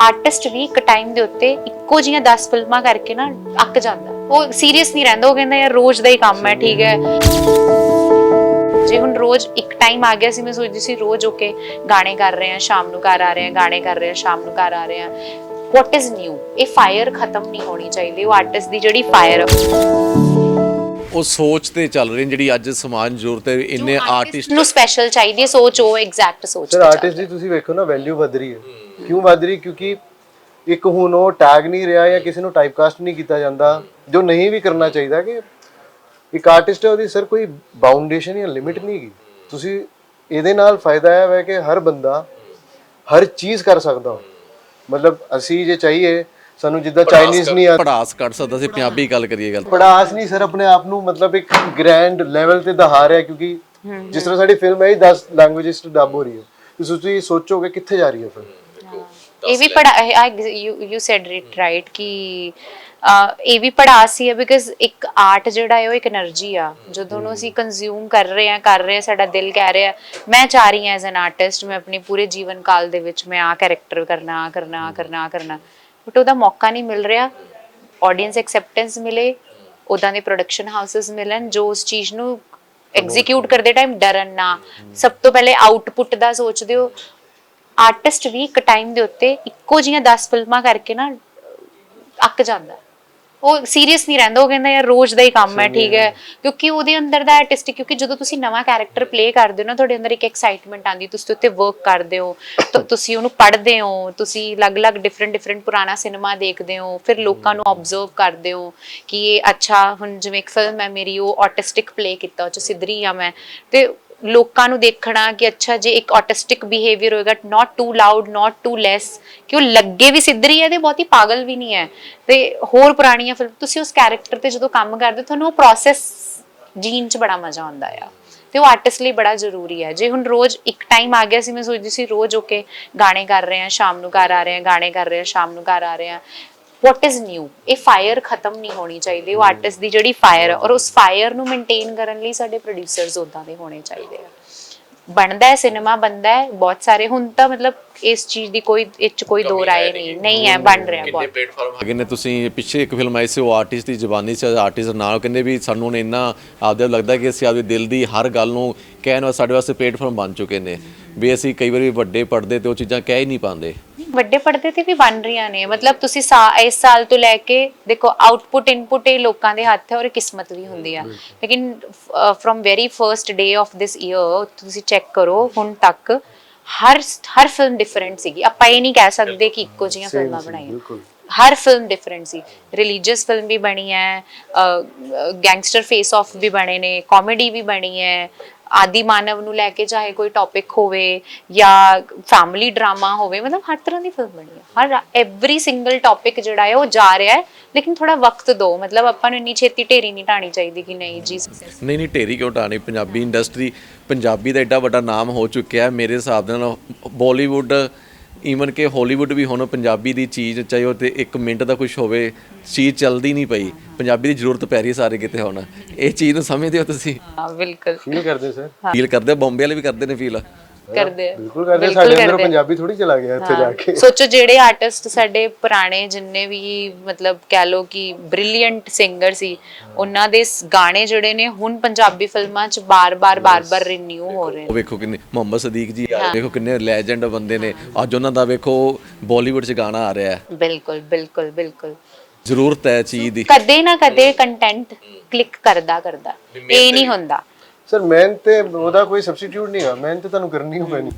Artist ਵੀ ਇੱਕ time ਦੇ ਉੱਤੇ ਇੱਕੋ ਜੀਆਂ 10 ਫਿਲਮਾਂ ਕਰਕੇ ਨਾ ਅੱਕ ਜਾਂਦਾ। ਉਹ ਸੀਰੀਅਸ ਨਹੀਂ ਰਹਿੰਦਾ, ਉਹ ਕਹਿੰਦਾ, ਯਾਰ, ਰੋਜ਼ ਦਾ ਹੀ ਕੰਮ ਹੈ, ਠੀਕ ਹੈ। ਜੇ ਹੁਣ ਰੋਜ਼ ਇੱਕ ਟਾਈਮ ਆ ਗਿਆ ਸੀ, ਮੈਂ ਸੋਚਦੀ ਸੀ ਰੋਜ਼ ਓਕੇ ਗਾਣੇ ਕਰ ਰਹੇ ਆ ਸ਼ਾਮ ਨੂੰ ਘਰ ਆ ਰਹੇ ਆ ਗਾਣੇ ਕਰ ਰਹੇ ਆ ਸ਼ਾਮ ਨੂੰ ਘਰ ਆ ਰਹੇ ਆ ਵਾਟ ਇਜ਼ ਨਿਊ ਇਹ ਫਾਇਰ ਖਤਮ ਨਹੀਂ ਹੋਣੀ ਚਾਹੀਦੀ, ਉਹ ਆਰਟਿਸਟ ਦੀ ਜਿਹੜੀ ਫਾਇਰ ਆ। ਉਹ ਸੋਚ ਤੇ ਚੱਲ ਰਹੀ ਨੇ ਜਿਹੜੀ ਅੱਜ ਸਮਾਜ ਨੂੰ ਜ਼ਰੂਰਤ ਹੈ ਇੰਨੇ ਆਰਟਿਸਟ ਨੂੰ ਸਪੈਸ਼ਲ ਚਾਹੀਦੀ ਹੈ ਸੋਚ ਉਹ ਐਗਜ਼ੈਕਟ ਸੋਚ ਸਰ ਤੇ ਆਰਟਿਸਟ ਦੀ ਤੁਸੀਂ ਵੇਖੋ ਨਾ ਵੈਲਿਊ ਵਧ ਰਹੀ ਹੈ। ਕਿਉਂ ਵਧ ਰਹੀ? ਕਿਉਂਕਿ ਇੱਕ ਹੁਣ ਉਹ ਟੈਗ ਨਹੀਂ ਰਿਹਾ ਜਾਂ ਕਿਸੇ ਨੂੰ ਟਾਈਪਕਾਸਟ ਨਹੀਂ ਕੀਤਾ ਜਾਂਦਾ ਜੋ ਨਹੀਂ ਵੀ ਕਰਨਾ ਚਾਹੀਦਾ ਕਿ ਇੱਕ ਆਰਟਿਸਟ ਹੈ ਉਹਦੀ ਸਰ ਕੋਈ ਬਾਉਂਡੇਸ਼ਨ ਜਾਂ ਲਿਮਿਟ ਨਹੀਂ ਹੈਗੀ। ਤੁਸੀਂ ਇਹਦੇ ਨਾਲ ਫਾਇਦਾ ਹੈ ਵੈ ਕਿ ਹਰ ਬੰਦਾ ਹਰ ਚੀਜ਼ ਕਰ ਸਕਦਾ। ਮਤਲਬ ਅਸੀਂ ਜੇ ਚਾਹੀਏ ਸਾਨੂੰ ਜਿੱਦਾਂ ਚਾਈਨੀਜ਼ ਨਹੀਂ ਆ ਪੜਾਸ ਕੱਢ ਸਕਦਾ ਸੀ ਪੰਜਾਬੀ ਗੱਲ ਕਰੀਏ ਗੱਲ। ਪੜਾਸ ਨਹੀਂ ਸਰ ਆਪਣੇ ਆਪ ਨੂੰ ਮਤਲਬ ਇੱਕ ਗ੍ਰੈਂਡ ਲੈਵਲ ਤੇ ਦਹਾ ਰਿਹਾ ਕਿਉਂਕਿ ਜਿਸ ਤਰ੍ਹਾਂ ਸਾਡੀ ਫਿਲਮ ਹੈ 10 ਲੈਂਗੁਏਜਸ ਚ ਡੱਬ ਹੋ ਰਹੀ ਹੈ। ਤੁਸੀਂ ਸੋਚੋਗੇ ਕਿੱਥੇ ਜਾ ਰਹੀ ਹੈ ਫਿਲਮ ਇਹ ਵੀ ਪੜਾ ਯੂ ਸੈਡ ਇਟ ਰਾਈਟ ਕਿ ਇਹ ਵੀ ਪੜਾ ਸੀ ਹੈ ਬਿਕਾਜ਼ ਇੱਕ ਆਰਟ ਜਿਹੜਾ ਹੈ ਉਹ ਇੱਕ એનર્ਜੀ ਆ। ਜਦੋਂ ਉਹਨੂੰ ਅਸੀਂ ਕੰਜ਼ਿਊਮ ਕਰ ਰਹੇ ਆ ਕਰ ਰਹੇ ਆ ਸਾਡਾ ਦਿਲ ਕਹਿ ਰਿਹਾ ਮੈਂ ਚਾਹ ਰਹੀ ਹਾਂ ਐਜ਼ ਐਨ ਆਰਟਿਸਟ ਮੈਂ ਆਪਣੇ ਪੂਰੇ ਜੀਵਨ ਕਾਲ ਦੇ ਵਿੱਚ ਮੈਂ ਆ ਕੈਰੈਕਟਰ ਕਰਨਾ ਕਰਨਾ ਕਰਨਾ ਕਰਨਾ। ਬਟ ਉਹਦਾ ਮੌਕਾ ਨਹੀਂ ਮਿਲ ਰਿਹਾ। ਆਡੀਅנס ਐਕਸੈਪਟੈਂਸ ਮਿਲੇ। ਉਦਾਂ ਦੇ ਪ੍ਰੋਡਕਸ਼ਨ ਹਾਊਸਸ ਮਿਲਣ, ਜੋ ਉਸ ਚੀਜ਼ ਨੂੰ ਐਗਜ਼ੀਕਿਊਟ ਕਰਦੇ ਟਾਈਮ ਡਰਨ ਨਾ। ਸਭ ਤੋਂ ਪਹਿਲੇ ਆਊਟਪੁੱਟ ਦਾ ਸੋਚਦੇ ਹੋ। ਆਰਟਿਸਟ ਵੀ ਇੱਕ ਟਾਈਮ ਦੇ ਉੱਤੇ ਇੱਕੋ ਜਿਹੀਆਂ 10 ਫਿਲਮਾਂ ਕਰਕੇ ਨਾ ਅੱਕ ਜਾਂਦਾ। ਉਹ ਸੀਰੀਅਸ ਨਹੀਂ ਰਹਿੰਦਾ ਉਹ ਕਹਿੰਦਾ ਯਾਰ ਰੋਜ਼ ਦਾ ਹੀ ਕੰਮ ਹੈ ਠੀਕ ਹੈ। ਕਿਉਂਕਿ ਉਹਦੇ ਅੰਦਰ ਦਾ ਆਰਟਿਸਟਿਕ ਕਿਉਂਕਿ ਜਦੋਂ ਤੁਸੀਂ ਨਵਾਂ ਕੈਰੈਕਟਰ ਪਲੇ ਕਰਦੇ ਹੋ ਨਾ ਤੁਹਾਡੇ ਅੰਦਰ ਇੱਕ ਐਕਸਾਈਟਮੈਂਟ ਆਉਂਦੀ ਤੁਸੀਂ ਉੱਤੇ ਵਰਕ ਕਰਦੇ ਹੋ ਤਾਂ ਤੁਸੀਂ ਉਹਨੂੰ ਪੜ੍ਹਦੇ ਹੋ ਤੁਸੀਂ ਅਲੱਗ-ਅਲੱਗ ਡਿਫਰੈਂਟ ਡਿਫਰੈਂਟ ਪੁਰਾਣਾ ਸਿਨੇਮਾ ਦੇਖਦੇ ਹੋ ਫਿਰ ਲੋਕਾਂ ਨੂੰ ਆਬਜ਼ਰਵ ਕਰਦੇ ਹੋ ਕਿ ਇਹ ਅੱਛਾ ਹੁਣ ਜਿਵੇਂ ਇੱਕ ਫਿਲਮ ਹੈ ਮੇਰੀ ਉਹ ਆਰਟਿਸਟਿਕ ਪਲੇ ਕੀਤਾ ਉਹ ਚ ਸਿੱਧਰੀ ਆ ਮੈਂ ਤੇ ਲੋਕਾਂ ਨੂੰ ਦੇਖਣਾ ਕਿ ਅੱਛਾ, ਜੇ ਇੱਕ ਆਰਟਿਸਟਿਕ ਬਿਹੇਵੀਅਰ ਹੋਏਗਾ not too loud not too less ਕਿ ਉਹ ਲੱਗੇ ਵੀ ਸਿੱਧਰੀ ਹੈ ਤੇ ਬਹੁਤੀ ਪਾਗਲ ਵੀ ਨਹੀਂ ਹੈ। ਤੇ ਹੋਰ ਪੁਰਾਣੀਆਂ ਫਿਲਮ, ਤੁਸੀਂ ਉਸ ਕੈਰੈਕਟਰ ਤੇ ਜਦੋਂ ਕੰਮ ਕਰਦੇ ਹੋ, ਤੁਹਾਨੂੰ ਉਹ ਪ੍ਰੋਸੈਸ ਜੀਣ ਚ ਬੜਾ ਮਜ਼ਾ ਆਉਂਦਾ ਆ। ਤੇ ਉਹ ਆਰਟਿਸਟ ਲਈ ਬੜਾ ਜ਼ਰੂਰੀ ਹੈ। ਜੇ ਹੁਣ ਰੋਜ਼ ਇੱਕ ਟਾਈਮ ਆ ਗਿਆ ਸੀ, ਮੈਂ ਸੋਚਦੀ ਸੀ ਰੋਜ਼ ਓਕੇ ਗਾਣੇ ਕਰ ਰਹੇ ਆ ਸ਼ਾਮ ਨੂੰ ਘਰ ਆ ਰਹੇ ਆ ਗਾਣੇ ਕਰ ਰਹੇ ਆ ਸ਼ਾਮ ਨੂੰ ਘਰ ਆ ਰਹੇ ਆ ਵਾਟ ਇਜ਼ ਨਿਊ ਇਹ ਫਾਇਰ ਖਤਮ ਨਹੀਂ ਹੋਣੀ ਚਾਹੀਦੀ ਉਹ ਆਰਟਿਸਟ ਦੀ ਜਿਹੜੀ ਫਾਇਰ ਔਰ ਉਸ ਫਾਇਰ ਨੂੰ ਮੇਨਟੇਨ ਕਰਨ ਲਈ ਸਾਡੇ ਪ੍ਰੋਡਿਊਸਰਸ ਉਦਾਂ ਦੇ ਹੋਣੇ ਚਾਹੀਦੇ ਆ। ਬਣਦਾ ਹੈ ਸਿਨੇਮਾ ਬਣਦਾ ਹੈ ਬਹੁਤ ਸਾਰੇ ਹੁਣ ਤਾਂ ਮਤਲਬ ਇਸ ਚੀਜ਼ ਦੀ ਕੋਈ ਇਹ 'ਚ ਕੋਈ ਦੋ ਰਾਏ ਨਹੀਂ। ਨਹੀਂ ਹੈ ਬਣ ਰਿਹਾ ਬਹੁਤ। ਪਲੇਟਫਾਰਮ ਹੈਗੇ ਨੇ ਤੁਸੀਂ ਪਿੱਛੇ ਇੱਕ ਫਿਲਮ ਆਈ ਸੀ ਉਹ ਆਰਟਿਸਟ ਦੀ ਜ਼ਬਾਨੀ ਸੀ ਆਰਟਿਸਟ ਨਾਲ ਕਹਿੰਦੇ ਵੀ ਸਾਨੂੰ ਹੁਣ ਇੰਨਾ ਆਪਦੇ ਆਪ ਲੱਗਦਾ ਕਿ ਅਸੀਂ ਆਪਦੇ ਦਿਲ ਦੀ ਹਰ ਗੱਲ ਨੂੰ ਕਹਿਣ ਵਾਸਤੇ ਸਾਡੇ ਵਾਸਤੇ ਪਲੇਟਫਾਰਮ ਬਣ ਚੁੱਕੇ ਨੇ। ਵੀ ਅਸੀਂ ਕਈ ਵਾਰੀ ਵੱਡੇ ਪੜਦੇ ਤੇ ਉਹ ਚੀਜ਼ਾਂ ਕਹਿ ਹੀ ਨਹੀਂ ਪਾਉਂਦੇ। ਵੱਡੇ ਪਰਦੇ ਤੇ ਵੀ ਬਣ ਰਹੀਆਂ ਨੇ। ਮਤਲਬ ਤੁਸੀਂ ਸਾ- ਇਸ ਸਾਲ ਤੋਂ ਲੈ ਕੇ ਦੇਖੋ ਆਊਟਪੁੱਟ ਇਨਪੁਟ ਇਹ ਲੋਕਾਂ ਦੇ ਹੱਥ ਹੈ ਔਰ ਇਹ ਕਿਸਮਤ ਵੀ ਹੁੰਦੀ ਆ। ਲੇਕਿਨ from very first day of this year ਤੁਸੀਂ ਚੈੱਕ ਕਰੋ ਹੁਣ ਤੱਕ ਹਰ ਹਰ ਫਿਲਮ ਡਿਫਰੈਂਟ ਸੀਗੀ। ਆਪਾਂ ਇਹ ਨਹੀਂ ਕਹਿ ਸਕਦੇ ਕਿ ਇੱਕੋ ਜਿਹੀਆਂ ਫਿਲਮਾਂ ਬਣਾਈਆਂ। ਬਿਲਕੁਲ। ਹਰ ਫਿਲਮ ਡਿਫਰੈਂਟ ਸੀ। ਰਿਲੀਜੀਅਸ ਫਿਲਮ ਵੀ ਬਣੀ ਹੈ ਗੈਂਗਸਟਰ ਫੇਸ ਆਫ ਵੀ ਬਣੇ ਨੇ ਕਾਮੇਡੀ ਵੀ ਬਣੀ ਹੈ ਆਦੀ ਮਾਨਵ ਨੂੰ ਲੈ ਕੇ ਚਾਹੇ ਕੋਈ ਟੌਪਿਕ ਹੋਵੇ ਜਾਂ ਫੈਮਿਲੀ ਡਰਾਮਾ ਹੋਵੇ, ਮਤਲਬ ਹਰ ਤਰ੍ਹਾਂ ਦੀ ਫਿਲਮ ਬਣੀ ਹੈ ਹਰ ਐਵਰੀ ਸਿੰਗਲ ਟੌਪਿਕ ਜਿਹੜਾ ਹੈ ਉਹ ਜਾ ਰਿਹਾ ਹੈ, ਲੇਕਿਨ ਥੋੜਾ ਵਕਤ ਦਿਓ। ਮਤਲਬ ਆਪਾਂ ਨੂੰ ਇੰਨੀ ਛੇਤੀ ਢੇਰੀ ਨਹੀਂ ਢਾਣੀ ਚਾਹੀਦੀ ਕਿ ਨਹੀਂ ਜੀ। ਨਹੀਂ ਨਹੀਂ, ਢੇਰੀ ਕਿਉਂ ਢਾਣੀ? ਪੰਜਾਬੀ ਇੰਡਸਟਰੀ ਪੰਜਾਬੀ ਦਾ ਐਡਾ ਵੱਡਾ ਨਾਮ ਹੋ ਚੁੱਕਿਆ ਹੈ। ਮੇਰੇ ਹਿਸਾਬ ਨਾਲ ਬਾਲੀਵੁੱਡ ਈਵਨ ਕਿ ਹਾਲੀਵੁੱਡ ਵੀ ਹੁਣ ਪੰਜਾਬੀ ਦੀ ਚੀਜ਼ ਚਾਹੇ ਉਹ ਤੇ 1 ਮਿੰਟ ਦਾ ਕੁਝ ਹੋਵੇ ਚੀਜ਼ ਚੱਲਦੀ ਨਹੀਂ ਪਈ। ਪੰਜਾਬੀ ਦੀ ਜ਼ਰੂਰਤ ਪੈ ਰਹੀ ਹੈ ਸਾਰੇ ਕਿਤੇ ਹੁਣ। ਇਹ ਚੀਜ਼ ਨੂੰ ਸਮਝਦੇ ਹੋ ਤੁਸੀਂ? ਹਾਂ ਬਿਲਕੁਲ। ਫੀਲ ਕਰਦੇ ਸਰ ਫੀਲ ਕਰਦੇ? ਬੰਬੇ ਵਾਲੇ ਵੀ ਕਰਦੇ ਨੇ ਫੀਲ ਕਰਦੇ ਆ। ਬਿਲਕੁਲ ਕਰਦੇ ਸਾਡੇ ਅੰਦਰ ਪੰਜਾਬੀ ਥੋੜੀ ਚਲਾ ਗਿਆ ਇੱਥੇ ਜਾ ਕੇ। ਸੋਚੋ ਜਿਹੜੇ ਆਰਟਿਸਟ ਸਾਡੇ ਪੁਰਾਣੇ ਜਿੰਨੇ ਵੀ ਮਤਲਬ ਕਹਿ ਲੋ ਕਿ ਬ੍ਰਿਲੀਅੰਟ ਸਿੰਗਰ ਸੀ ਉਹਨਾਂ ਦੇ ਗਾਣੇ ਜਿਹੜੇ ਨੇ ਹੁਣ ਪੰਜਾਬੀ ਫਿਲਮਾਂ 'ਚ ਬਾਰ-ਬਾਰ ਬਾਰ-ਬਾਰ ਰੀਨਿਊ ਹੋ ਰਹੇ ਨੇ। ਉਹ ਵੇਖੋ ਕਿੰਨੇ ਮੁਹੰਮਦ ਸਦੀਕ ਜੀ ਆ ਵੇਖੋ ਕਿੰਨੇ ਲੈਜੈਂਡ ਬੰਦੇ ਨੇ। ਅੱਜ ਉਹਨਾਂ ਦਾ ਵੇਖੋ ਬਾਲੀਵੁੱਡ 'ਚ ਗਾਣਾ ਆ ਰਿਹਾ ਹੈ। ਬਿਲਕੁਲ ਬਿਲਕੁਲ ਬਿਲਕੁਲ। ਜ਼ਰੂਰਤ ਹੈ ਚੀਜ਼ ਦੀ। ਕਦੇ ਨਾ ਕਦੇ ਕੰਟੈਂਟ ਕਲਿੱਕ ਕਰਦਾ ਕਰਦਾ ਇਹ ਨਹੀਂ ਹੁੰਦਾ। ਸਰ ਮਿਹਨਤ ਤੇ ਉਹਦਾ ਕੋਈ ਸਬਸਟੀਟਿਊਟ ਨਹੀਂ ਹੈ ਮਿਹਨਤ ਤੁਹਾਨੂੰ ਕਰਨੀ ਹੋ ਪੈਣੀ।